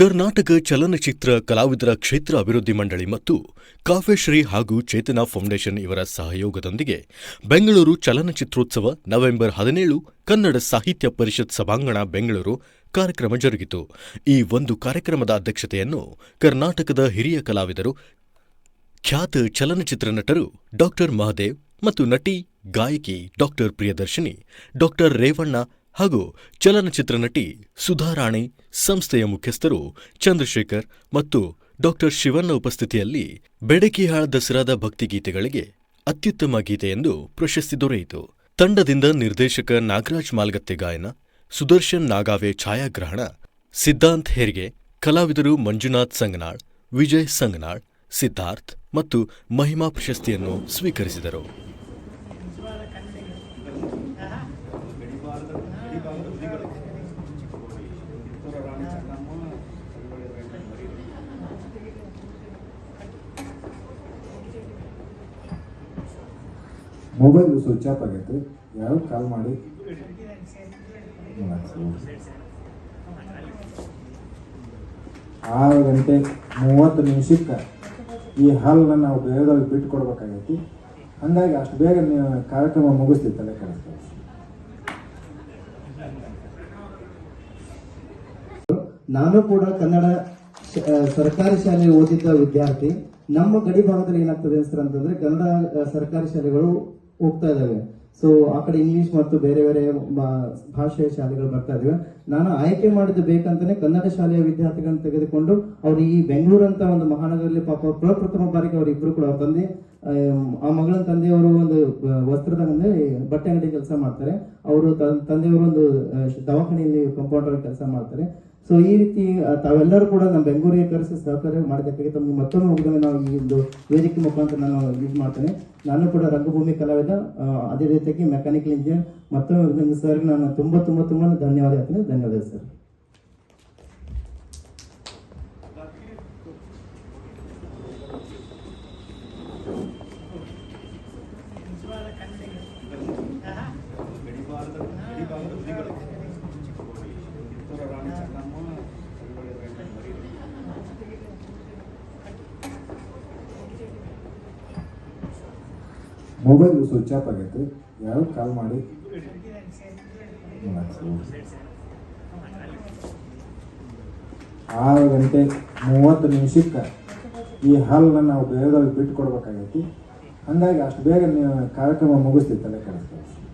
ಕರ್ನಾಟಕ ಚಲನಚಿತ್ರ ಕಲಾವಿದರ ಕ್ಷೇತ್ರ ಅಭಿವೃದ್ಧಿ ಮಂಡಳಿ ಮತ್ತು ಕಾವ್ಯಶ್ರೀ ಹಾಗೂ ಚೇತನ ಫೌಂಡೇಶನ್ ಇವರ ಸಹಯೋಗದೊಂದಿಗೆ ಬೆಂಗಳೂರು ಚಲನಚಿತ್ರೋತ್ಸವ ನವೆಂಬರ್ ಹದಿನೇಳು ಕನ್ನಡ ಸಾಹಿತ್ಯ ಪರಿಷತ್ ಸಭಾಂಗಣ, ಬೆಂಗಳೂರು ಕಾರ್ಯಕ್ರಮ ಜರುಗಿತು. ಈ ಒಂದು ಕಾರ್ಯಕ್ರಮದ ಅಧ್ಯಕ್ಷತೆಯನ್ನು ಕರ್ನಾಟಕದ ಹಿರಿಯ ಕಲಾವಿದರು, ಖ್ಯಾತ ಚಲನಚಿತ್ರ ನಟರು ಡಾಕ್ಟರ್ ಮಹದೇವ್ ಮತ್ತು ನಟಿ ಗಾಯಕಿ ಡಾಕ್ಟರ್ ಪ್ರಿಯದರ್ಶಿನಿ, ಡಾಕ್ಟರ್ ರೇವಣ್ಣ ಹಾಗೂ ಚಲನಚಿತ್ರ ನಟಿ ಸುಧಾರಾಣಿ ಸಂಸ್ಥೆಯ ಮುಖ್ಯಸ್ಥರು ಚಂದ್ರಶೇಖರ್ ಮತ್ತು ಡಾಕ್ಟರ್ ಶಿವಣ್ಣ ಉಪಸ್ಥಿತಿಯಲ್ಲಿ ಬೆಡಕಿಹಾಳ ದಸರಾದ ಭಕ್ತಿಗೀತೆಗಳಿಗೆ ಅತ್ಯುತ್ತಮ ಗೀತೆ ಎಂದು ಪ್ರಶಸ್ತಿ ದೊರೆಯಿತು. ತಂಡದಿಂದ ನಿರ್ದೇಶಕ ನಾಗರಾಜ್ ಮಾಲ್ಗತ್ತೆ ಗಾಯನ, ಸುದರ್ಶನ್ ನಾಗಾವೆ ಛಾಯಾಗ್ರಹಣ, ಸಿದ್ಧಾಂತ್ ಹೆರಿಗೆ, ಕಲಾವಿದರು ಮಂಜುನಾಥ್ ಸಂಗನಾಳ್, ವಿಜಯ್ ಸಂಗನಾಳ್, ಸಿದ್ಧಾರ್ಥ್ ಮತ್ತು ಮಹಿಮಾ ಪ್ರಶಸ್ತಿಯನ್ನು ಸ್ವೀಕರಿಸಿದರು. ಮೊಬೈಲ್ ಸ್ವಿಚ್ ಆಫ್ ಆಗೈತೆ ಯಾರು ಕಾಲ್ ಮಾಡಿ. ಆರು ಗಂಟೆ ಮೂವತ್ತು ನಿಮಿಷಕ್ಕೆ ಈ ಹಾಲನ್ನು ನಾವು ಬೇಗದಲ್ಲಿ ಬಿಟ್ಟು ಕೊಡ್ಬೇಕಾಗೈತಿ. ಹಂಗಾಗಿ ಅಷ್ಟು ಬೇಗ ನೀವು ಕಾರ್ಯಕ್ರಮ ಮುಗಿಸ್ತೀವಿ ತಲೆ ಕೆಡಿಸ್ತೀವಿ ನಾನು ಕೂಡ ಕನ್ನಡ ಸರ್ಕಾರಿ ಶಾಲೆ ಓದಿದ್ದ ವಿದ್ಯಾರ್ಥಿ. ನಮ್ಮ ಗಡಿ ಭಾಗದಲ್ಲಿ ಏನಾಗ್ತದೆ ಸರ್ ಅಂತಂದ್ರೆ ಕನ್ನಡ ಸರ್ಕಾರಿ ಶಾಲೆಗಳು ಹೋಗ್ತಾ ಇದಾವೆ. ಸೊ ಆ ಕಡೆ ಇಂಗ್ಲಿಷ್ ಮತ್ತು ಬೇರೆ ಬೇರೆ ಭಾಷೆಯ ಶಾಲೆಗಳು ಬರ್ತಾ ಇದಾವೆ. ನಾನು ಆಯ್ಕೆ ಮಾಡಿದ್ದು ಬೇಕಂತಾನೆ ಕನ್ನಡ ಶಾಲೆಯ ವಿದ್ಯಾರ್ಥಿಗಳನ್ನು ತೆಗೆದುಕೊಂಡು ಅವರು ಈ ಬೆಂಗಳೂರು ಅಂತ ಒಂದು ಮಹಾನಗರದಲ್ಲಿ ಪಾಪ ಪ್ರಪ್ರಥಮ ಬಾರಿಗೆ ಅವ್ರ ಇಬ್ರು ಕೂಡ ಅವ್ರ ತಂದೆ ಆ ಮಗಳ ತಂದೆಯವರು ಒಂದು ವಸ್ತ್ರದ ಅಂದ್ರೆ ಬಟ್ಟೆ ಅಂಗಡಿ ಕೆಲಸ ಮಾಡ್ತಾರೆ. ಅವರು ತಂದೆಯವರು ಒಂದು ದವಾಖಾನೆಯಲ್ಲಿ ಕಂಪೌಂಡರ್ ಕೆಲಸ ಮಾಡ್ತಾರೆ. ಸೊ ಈ ರೀತಿ ತಾವೆಲ್ಲರೂ ಕೂಡ ನಮ್ಮ ಬೆಂಗಳೂರಿಗೆ ಕರೆಸಿ ಸಹಕಾರ ಮಾಡೋದಕ್ಕಾಗಿ ತಮಗೆ ಮತ್ತೊಮ್ಮೆ ಹೋಗಿದ್ರೆ ನಾವು ಈ ಒಂದು ವೇದಿಕೆ ಮುಖಾಂತರ ನಾನು ಯೂಸ್ ಮಾಡ್ತೇನೆ. ನಾನು ಕೂಡ ರಂಗಭೂಮಿ ಕಲಾವಿದ ಅದೇ ಅದೇ ರೀತಿಯಾಗಿ ಮೆಕ್ಯಾನಿಕಲ್ ಇಂಜಿನಿಯರ್ ಮತ್ತೊಮ್ಮೆ ಸರ್ ನಾನು ತುಂಬಾ ತುಂಬಾ ತುಂಬಾ ಧನ್ಯವಾದ. ಧನ್ಯವಾದ ಸರ್ ಮೊಬೈಲ್ ಸ್ವಿಚ್ ಆಫ್ ಆಗೈತೆ. ಯಾರು ಕಾಲ್ ಮಾಡಿ? ಆರು ಗಂಟೆ ಮೂವತ್ತು ನಿಮಿಷಕ್ಕೆ ಈ ಹಾಲನ್ನು ನಾವು ಬೇಗದಲ್ಲಿ ಬಿಟ್ಟು ಕೊಡ್ಬೇಕಾಗೈತಿ. ಹಂಗಾಗಿ ಅಷ್ಟು ಬೇಗ ನೀವು ಕಾರ್ಯಕ್ರಮ ಮುಗಿಸ್ತಿತ್ತಲ್ಲ ತಲೆ ಕೆಡಿಸ್ತೀವಿ